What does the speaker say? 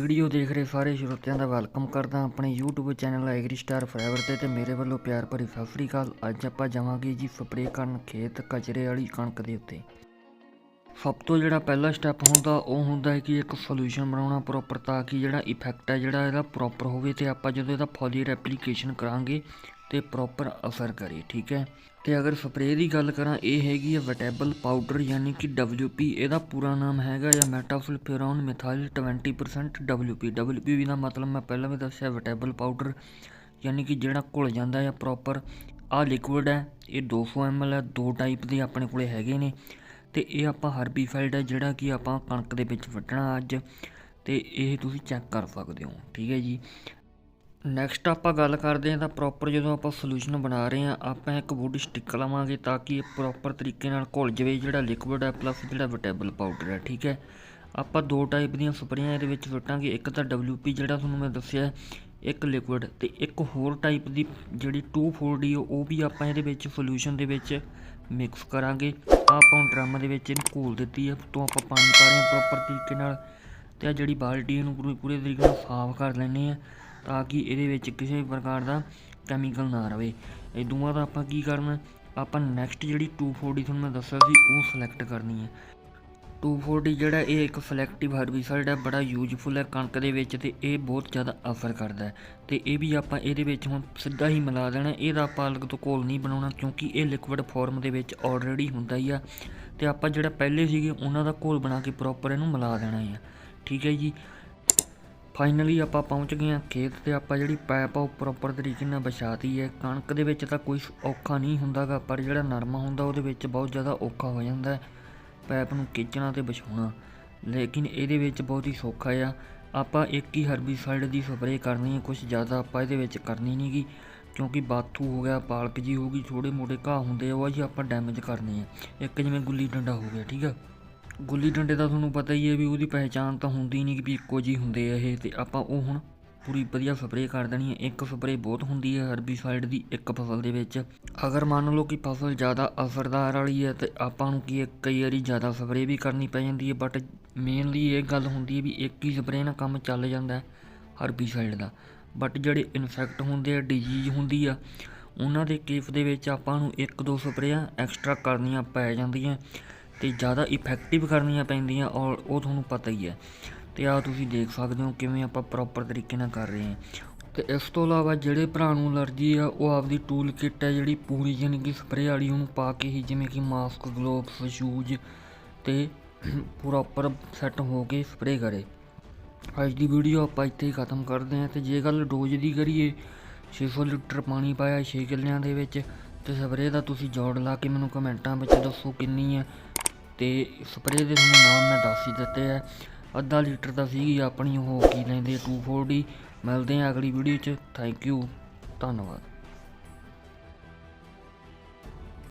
Video ਦੇਖ ਰਹੇ ਸਾਰੇ ਸਰੋਤਿਆਂ ਦਾ ਵੈਲਕਮ ਕਰਦਾ ਆਪਣੇ YouTube channel agri star forever ਤੇ ਤੇ ਮੇਰੇ ਵੱਲੋਂ ਪਿਆਰ ਭਰੀ ਸਤਿ ਸ੍ਰੀ ਅਕਾਲ। ਅੱਜ ਆਪਾਂ ਜਾਵਾਂਗੇ ਜੀ ਸਪਰੇਅ ਕਰਨ ਖੇਤ ਕਚਰੇ ਵਾਲੀ ਕਣਕ ਦੇ ਉੱਤੇ। ਸਭ ਤੋਂ ਜਿਹੜਾ ਪਹਿਲਾ ਸਟੈਪ ਹੁੰਦਾ ਉਹ ਹੁੰਦਾ ਹੈ ਕਿ ਇੱਕ ਸੋਲੂਸ਼ਨ ਬਣਾਉਣਾ ਪ੍ਰੋਪਰ ਤਾਂ ਕਿ ਜਿਹੜਾ ਇਫੈਕਟ ਹੈ ਜਿਹੜਾ ਇਹਦਾ ਪ੍ਰੋਪਰ ਹੋਵੇ ਤੇ ਆਪਾਂ ਜਦੋਂ ਇਹਦਾ ਫੋਲੀਅਰ ਐਪਲੀਕੇਸ਼ਨ ਕਰਾਂਗੇ ਤੇ ਪ੍ਰੋਪਰ ਅਸਰ ਕਰੇ, ਠੀਕ ਹੈ? ਤੇ ਅਗਰ ਸਪਰੇਅ ਦੀ ਗੱਲ ਕਰਾਂ, ਇਹ ਹੈਗੀ ਹੈ ਵੈਟੇਬਲ ਪਾਊਡਰ ਯਾਨੀ ਕਿ WP ਇਹਦਾ ਪੂਰਾ ਨਾਮ ਹੈਗਾ ਜਾਂ ਮੈਟਾਫਲਫੇਰੋਨ ਮਿਥਾਈਲ 20% WP WP ਦਾ ਮਤਲਬ ਮੈਂ ਪਹਿਲਾਂ ਵੀ ਦੱਸਿਆ ਵੈਟੇਬਲ ਪਾਊਡਰ ਯਾਨੀ ਕਿ ਜਿਹੜਾ ਘੁਲ ਜਾਂਦਾ ਹੈ ਪ੍ਰੋਪਰ ਆ ਲਿਕੁਇਡ ਹੈ, ਇਹ 200 ml ਹੈ, ਦੋ ਟਾਈਪ ਦੇ ਆਪਣੇ ਕੋਲੇ ਹੈਗੇ ਨੇ। ਤੇ ਇਹ ਆਪਾਂ ਹਰਬੀਸਾਈਡ ਹੈ, ਜਿਹੜਾ ਕਿ ਆਪਾਂ ਕਣਕ ਦੇ ਵਿੱਚ ਵੱਢਣਾ ਅੱਜ, ਤੇ ਇਹ ਤੁਸੀਂ ਚੈੱਕ ਕਰ ਸਕਦੇ ਹੋ, ਠੀਕ ਹੈ ਜੀ? ਨੈਕਸਟ ਆਪਾਂ ਗੱਲ ਕਰਦੇ ਹਾਂ ਤਾਂ ਪ੍ਰੋਪਰ ਜਦੋਂ ਆਪਾਂ ਸੋਲੂਸ਼ਨ ਬਣਾ ਰਹੇ ਹਾਂ ਆਪਾਂ ਇੱਕ ਵੁੱਡ ਸਟਿੱਕ ਲਵਾਂਗੇ ਤਾਂ ਕਿ ਇਹ ਪ੍ਰੋਪਰ ਤਰੀਕੇ ਨਾਲ ਘੁਲ ਜਾਵੇ ਜਿਹੜਾ ਲਿਕੁਇਡ ਹੈ ਪਲੱਸ ਜਿਹੜਾ ਵਟੇਬਲ ਪਾਊਡਰ ਹੈ ਠੀਕ ਹੈ। ਆਪਾਂ ਦੋ ਟਾਈਪ ਦੀਆਂ ਸਪਰੇਆਂ ਇਹਦੇ ਵਿੱਚ ਸੁੱਟਾਂਗੇ ਇੱਕ ਤਾਂ WP ਜਿਹੜਾ ਤੁਹਾਨੂੰ ਮੈਂ ਦੱਸਿਆ ਇੱਕ ਲਿਕੁਇਡ ਤੇ ਇੱਕ ਹੋਰ ਟਾਈਪ ਦੀ ਜਿਹੜੀ 2,4-D ਉਹ ਵੀ ਆਪਾਂ ਇਹਦੇ ਵਿੱਚ ਸੋਲੂਸ਼ਨ ਦੇ ਵਿੱਚ ਮਿਕਸ ਕਰਾਂਗੇ। ਆਹ ਆਪਾਂ ਡਰਮ ਦੇ ਵਿੱਚ ਇਹਨੂੰ ਘੋਲ ਦਿੱਤੀ ਹੈ ਤੋਂ ਆਪਾਂ ਪਾਣੀ ਪਾ ਰਹੇ ਹਾਂ ਪ੍ਰੋਪਰ ਤਰੀਕੇ ਨਾਲ ਤੇ ਆ ਜਿਹੜੀ ਬਾਲਟੀ ਇਹਨੂੰ ਪੂਰੇ ਪੂਰੇ ਤਰੀਕੇ ਨਾਲ ਸਾਫ਼ ਕਰ ਲੈਂਦੇ ਆ ਤਾਂ ਕਿ ਇਹਦੇ ਵਿੱਚ ਕਿਸੇ ਵੀ ਪ੍ਰਕਾਰ ਦਾ ਕੈਮੀਕਲ ਨਾ ਰਵੇ। ਇਹ ਦੋਵਾਂ ਦਾ ਆਪਾਂ ਕੀ ਕਰਨਾ, ਆਪਾਂ ਨੈਕਸਟ ਜਿਹੜੀ 240 ਤੁਹਾਨੂੰ ਮੈਂ ਦੱਸਿਆ ਸੀ, ਉਹ ਸਿਲੈਕਟ ਕਰਨੀ ਹੈ। 240 ਜਿਹੜਾ ਇਹ ਇੱਕ ਸਿਲੈਕਟਿਵ ਹਰਬੀਸਾਈਡ ਹੈ, ਬੜਾ ਯੂਜ਼ਫੁਲ ਹੈ ਕਣਕ ਦੇ ਵਿੱਚ ਤੇ ਇਹ ਬਹੁਤ ਜ਼ਿਆਦਾ ਅਸਰ ਕਰਦਾ ਹੈ। ਤੇ ਇਹ ਵੀ ਆਪਾਂ ਇਹਦੇ ਵਿੱਚ ਹੁਣ ਸਿੱਧਾ ਹੀ ਮਿਲਾ ਦੇਣਾ, ਇਹਦਾ ਆਪਾਂ ਅਲੱਗ ਤੋਂ ਘੋਲ ਨਹੀਂ ਬਣਾਉਣਾ ਕਿਉਂਕਿ ਇਹ ਲਿਕੁਇਡ ਫਾਰਮ ਦੇ ਵਿੱਚ ਆਲਰੇਡੀ ਹੁੰਦਾ ਹੀ ਆ। ਤੇ ਆਪਾਂ ਜਿਹੜਾ ਪਹਿਲੇ ਸੀਗੇ, ਉਹਨਾਂ ਦਾ ਘੋਲ ਬਣਾ ਕੇ ਪ੍ਰੋਪਰ ਇਹਨੂੰ ਮਿਲਾ ਦੇਣਾ ਹੈ। ਠੀਕ ਹੈ ਜੀ। ਫਾਈਨਲੀ ਆਪਾਂ ਪਹੁੰਚ ਗਏ ਹਾਂ ਖੇਤ ਤੇ, ਆਪਾਂ ਜਿਹੜੀ ਪਾਈਪ ਆ ਉਹ ਪ੍ਰੋਪਰ ਤਰੀਕੇ ਨਾਲ ਵਿਛਾਤੀ ਹੈ। ਕਣਕ ਦੇ ਵਿੱਚ ਤਾਂ ਕੋਈ ਔਖਾ ਨਹੀਂ ਹੁੰਦਾਗਾ, ਪਰ ਜਿਹੜਾ ਨਰਮਾ ਹੁੰਦਾ ਉਹਦੇ ਵਿੱਚ ਬਹੁਤ ਜ਼ਿਆਦਾ ਔਖਾ ਹੋ ਜਾਂਦਾ ਹੈ ਪਾਈਪ ਨੂੰ ਖਿੱਚਣਾ ਤੇ ਵਿਛਾਉਣਾ। ਲੇਕਿਨ ਇਹਦੇ ਵਿੱਚ ਬਹੁਤ ਹੀ ਸੌਖਾ ਆ। ਆਪਾਂ ਇੱਕ ਹੀ ਹਰਬੀਸਾਈਡ ਦੀ ਸਪਰੇਅ ਕਰਨੀ ਹੈ ਕੁਝ ਜ਼ਿਆਦਾ ਆਪਾਂ ਇਹਦੇ ਵਿੱਚ ਕਰਨੀ ਨਹੀਂਗੀ ਕਿਉਂਕਿ ਬਾਥੂ ਹੋ ਗਿਆ, ਪਾਲਕ ਜੀ ਹੋ ਗਈ ਛੋਟੇ ਮੋਟੇ ਘਾਹ ਹੁੰਦੇ ਆ, ਉਹ ਜੀ ਆਪਾਂ ਡੈਮੇਜ ਕਰਨੇ ਆ। ਇੱਕ ਜਿਵੇਂ ਗੁੱਲੀ ਡੰਡਾ ਹੋ ਗਿਆ, ਠੀਕ ਆ। ਗੁੱਲੀ ਡੰਡੇ ਦਾ ਤੁਹਾਨੂੰ ਪਤਾ ਹੀ ਹੈ ਵੀ ਉਹਦੀ ਪਹਿਚਾਣ ਤਾਂ ਹੁੰਦੀ ਨਹੀਂ ਕਿ ਵੀ ਇੱਕੋ ਜੀ ਹੁੰਦੇ ਆ ਇਹ, ਤੇ ਆਪਾਂ ਉਹ ਹੁਣ ਪੂਰੀ ਵਧੀਆ ਸਪਰੇਅ ਕਰ ਦੇਣੀ ਹੈ। ਇੱਕ ਸਪਰੇਅ ਬਹੁਤ ਹੁੰਦੀ ਹੈ ਹਰਬੀਸਾਈਡ ਦੀ ਇੱਕ ਫਸਲ ਦੇ ਵਿੱਚ। ਅਗਰ ਮੰਨ ਲਓ ਕਿ ਫਸਲ ਜ਼ਿਆਦਾ ਅਸਰਦਾਰ ਵਾਲੀ ਹੈ, ਤੇ ਆਪਾਂ ਨੂੰ ਕੀ ਕਈ ਵਾਰੀ ਜ਼ਿਆਦਾ ਸਪਰੇਅ ਵੀ ਕਰਨੀ ਪੈ ਜਾਂਦੀ ਹੈ ਬਟ ਮੇਨਲੀ ਇਹ ਗੱਲ ਹੁੰਦੀ ਹੈ ਵੀ ਇੱਕ ਹੀ ਸਪਰੇਅ ਨਾਲ ਕੰਮ ਚੱਲ ਜਾਂਦਾ ਹੈ ਹਰਬੀਸਾਈਡ ਦਾ। ਬਟ ਜਿਹੜੇ ਇਨਫੈਕਟ ਹੁੰਦੇ ਆ ਡਿਜ਼ੀਜ਼ ਹੁੰਦੀ ਆ, ਉਹਨਾਂ ਦੇ ਕੇਸ ਦੇ ਵਿੱਚ ਆਪਾਂ ਨੂੰ ਇੱਕ ਦੋ ਸਪਰੇਆਂ ਐਕਸਟਰਾ ਕਰਨੀਆਂ ਪੈ ਜਾਂਦੀਆਂ। ਤੇ ਜ਼ਿਆਦਾ ਇਫੈਕਟਿਵ ਕਰਨੀਆਂ ਪੈਂਦੀਆਂ ਔਰ ਉਹ ਤੁਹਾਨੂੰ ਪਤਾ ਹੀ ਹੈ। ਤੇ ਆ ਤੁਸੀਂ ਦੇਖ ਸਕਦੇ ਹੋ ਕਿਵੇਂ ਆਪਾਂ ਪ੍ਰੋਪਰ ਤਰੀਕੇ ਨਾਲ ਕਰ ਰਹੇ ਹਾਂ। ਤੇ ਇਸ ਤੋਂ ਇਲਾਵਾ ਜਿਹੜੇ ਭਰਾ ਨੂੰ ਅਲਰਜੀ ਆ, ਉਹ ਆਪਦੀ ਟੂਲ ਕਿੱਟ ਹੈ ਜਿਹੜੀ ਪੂਰੀ ਯਾਨੀ ਕਿ ਸਪਰੇਅ ਵਾਲੀ, ਉਹਨੂੰ ਪਾ ਕੇ ਹੀ ਜਿਵੇਂ ਕਿ ਮਾਸਕ ਗਲੋਵਸ ਸ਼ੂਜ਼ ਤੇ ਪ੍ਰੋਪਰ ਸੈੱਟ ਹੋ ਕੇ ਸਪਰੇਅ ਕਰੇ। ਅੱਜ ਦੀ ਵੀਡੀਓ ਆਪਾਂ ਇੱਥੇ ਹੀ ਖਤਮ ਕਰਦੇ ਹਾਂ ਤੇ ਜੇ ਗੱਲ ਡੋਜ਼ ਦੀ ਕਰੀਏ 600 ਲੀਟਰ ਪਾਣੀ ਪਾਇਆ 6 ਕਿੱਲਿਆਂ ਦੇ ਵਿੱਚ ਤੇ ਸਪਰੇਅ ਦਾ ਤੁਸੀਂ ਜੋੜ ਲਾ ਕੇ ਮੈਨੂੰ ਕਮੈਂਟਾਂ ਵਿੱਚ ਦੱਸੋ ਕਿੰਨੀ ਹੈ। ਤੇ ਸਪਰੇਅ ਦੇ ਤੁਹਾਨੂੰ ਨਾਮ ਮੈਂ ਦੱਸ ਹੀ ਦਿੱਤੇ ਆ। ਅੱਧਾ ਲੀਟਰ ਦਾ ਸੀਗੀ ਆਪਣੀ ਉਹ ਕੀ ਲੈਂਦੇ 240 ਮਿਲਦੇ ਆ ਅਗਲੀ ਵੀਡੀਓ 'ਚ। ਥੈਂਕ ਯੂ ਧੰਨਵਾਦ।